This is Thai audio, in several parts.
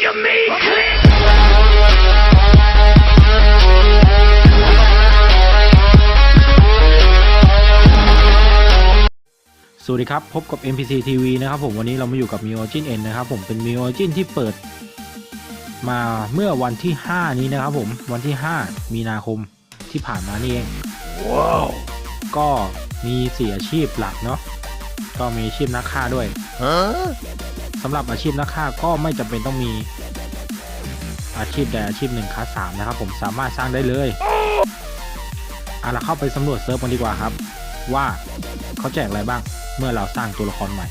you mean? Click. สวัสดีครับ พบกับ MPC TV นะครับผมวันนี้เรามาอยู่กับ m i o Origin N นะครับผมเป็น m i o Origin ที่เปิดมาเมื่อวันที่ 5 นี้นะครับผมวันที่ 5 มีนาคมที่ผ่านมานี่เอง Whoa. ก็มีสี่อาชีพหลักเนาะก็มีอาชีพนักฆ่าด้วย Huh? สำหรับอาชีพนักฆ่าก็ไม่จำเป็นต้องมีอาชีพใดอาชีพหนึ่งคลาสสามนะครับ ผมสามารถสร้างได้เลยเอาละเข้าไปสำรวจเซิร์ฟกันดีกว่าครับ ว่าเขาแจกอะไรบ้างเมื่อเราสร้างตัวละครใหม่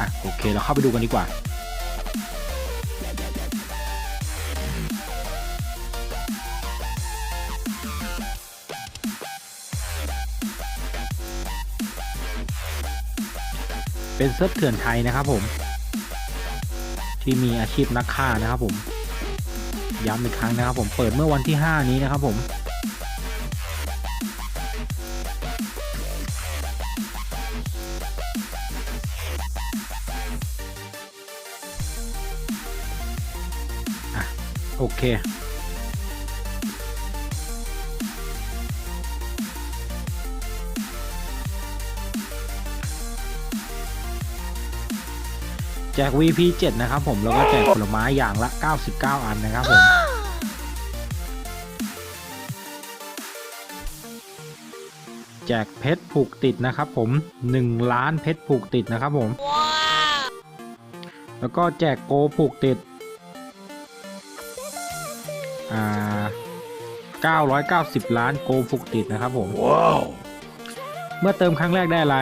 อะโอเคเราเข้าไปดูกันดีกว่า เป็นเซิร์ฟเถื่อนไทยนะครับผม ที่มีอาชีพนักฆ่านะครับผม ย้ำอีกครั้งนะครับผมเปิดเมื่อวันที่ 5 นี้นะครับผมโอเค แจก VP 7นะครับผมแล้วก็แจกผลไม้อย่างละ 99 อันนะครับผมแจกเพชรผูกติดนะครับผม 1 ล้านเพชรผูกติดนะครับผม แล้วก็แจกโกผูกติด อ่า 990 ล้านโกผูกติดนะครับผม Whoa. เมื่อเติมครั้งแรกได้อะไร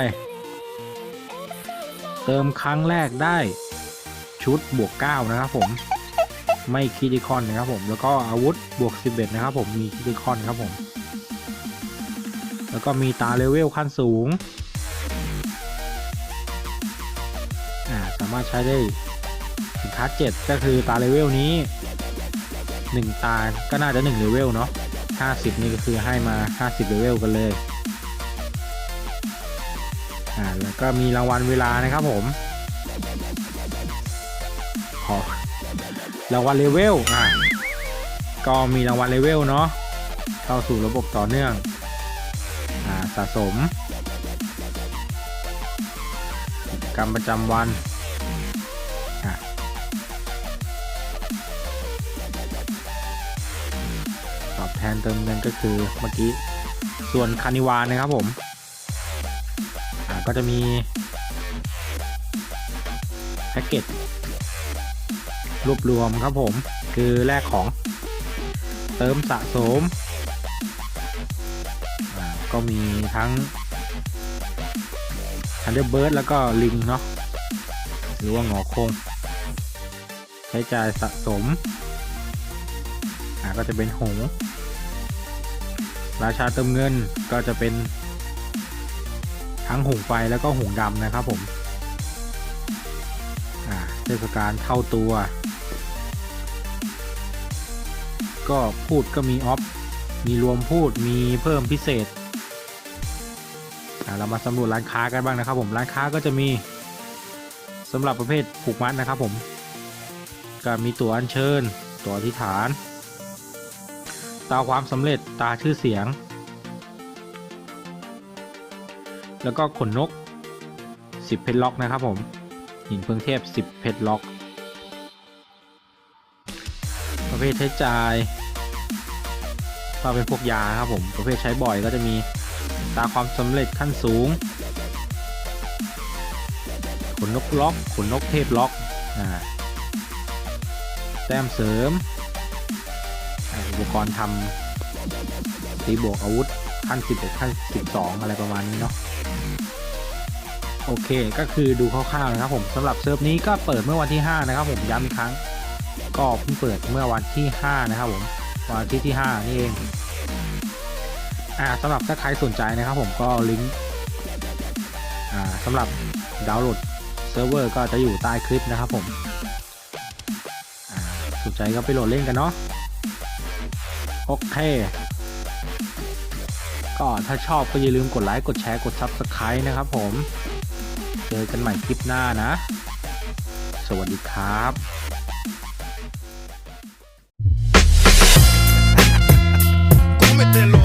เติมครั้งแรกได้ ชุดบวก9นะครับผมไม่คิดิคอนนะครับผมแล้วก็อาวุธบวก 11 นะครับผมมีคิดิคอนครับผม แล้วก็มีตาเลเวลขั้นสูงอ่าสามารถใช้ได้ถึงคัส7ก็คือตาเลเวลนี้ 1 ตาก็น่าจะ1เลเวลเนาะ50 นี่ก็คือให้มา 50เลเวลกันเลยอ่าแล้วก็มีรางวัลเวลานะครับผม ขอรางวัลเลเวลอ่าก็มีรางวัลเลเวลเนาะเข้าสู่ระบบต่อเนื่องอ่าสะสมกิจกรรมประจำวันอะตอบแทนเติมเงินก็คือเมื่อกี้ส่วนคานิวานนะครับผมอ่าก็จะมีแพ็กเกจ รวบรวมครับผม คือแลกของ เติมสะสม ก็มีทั้ง Thunderbird แล้วก็ลิงเนาะหรือว่าหงอคง ใช้จ่ายสะสมก็จะเป็นหงราชาเติมเงินก็จะเป็น ทั้งหงไฟแล้วก็หงดำนะครับผมอ่าเทศกาลเท่าตัว ก็พูดก็มีออฟ มีรวมพูด มีเพิ่มพิเศษ เรามาสำรวจร้านค้ากันบ้างนะครับผม ร้านค้าก็จะมีสำหรับประเภทผูกมัดนะครับผม ก็มีตัวอัญเชิญ ตัวอธิษฐาน ตาความสำเร็จ ตาชื่อเสียง แล้วก็ขนนก 10 เพชรล็อกนะครับผม หินเพิงเทพ 10 เพชรล็อก เภทใช้จ่ายก็เป็นพวกยาครับผม ประเภทใช้บ่อยก็จะมีตาความสำเร็จขั้นสูง ขนนกล็อก ขนนกเทพล็อกอ่าแต้มเสริม อุปกรณ์ทำตีบวกอาวุธขั้น11ขั้น12 อะไรประมาณนี้เนาะโอเค ก็คือดูคร่าวๆนะครับผมสำหรับเซิร์ฟนี้ก็เปิดเมื่อวันที่ 5 นะครับผมย้ำอีกครั้ง ก็เพิ่งเปิดเมื่อวันที่ 5 นะครับผมวันอาทิตย์ที่ 5 นี่เองอ่าสำหรับถ้าใครสนใจนะครับผมก็ลิงก์อ่าสำหรับดาวน์โหลดเซิร์ฟเวอร์ก็จะอยู่ใต้คลิปนะครับผมอ่าสนใจก็ไปโหลดเล่นกันเนาะโอเค ก็ถ้าชอบก็อย่าลืมกดไลค์กดแชร์กด Subscribe นะครับผม เจอกันใหม่คลิปหน้านะ สวัสดีครับ Cómetelo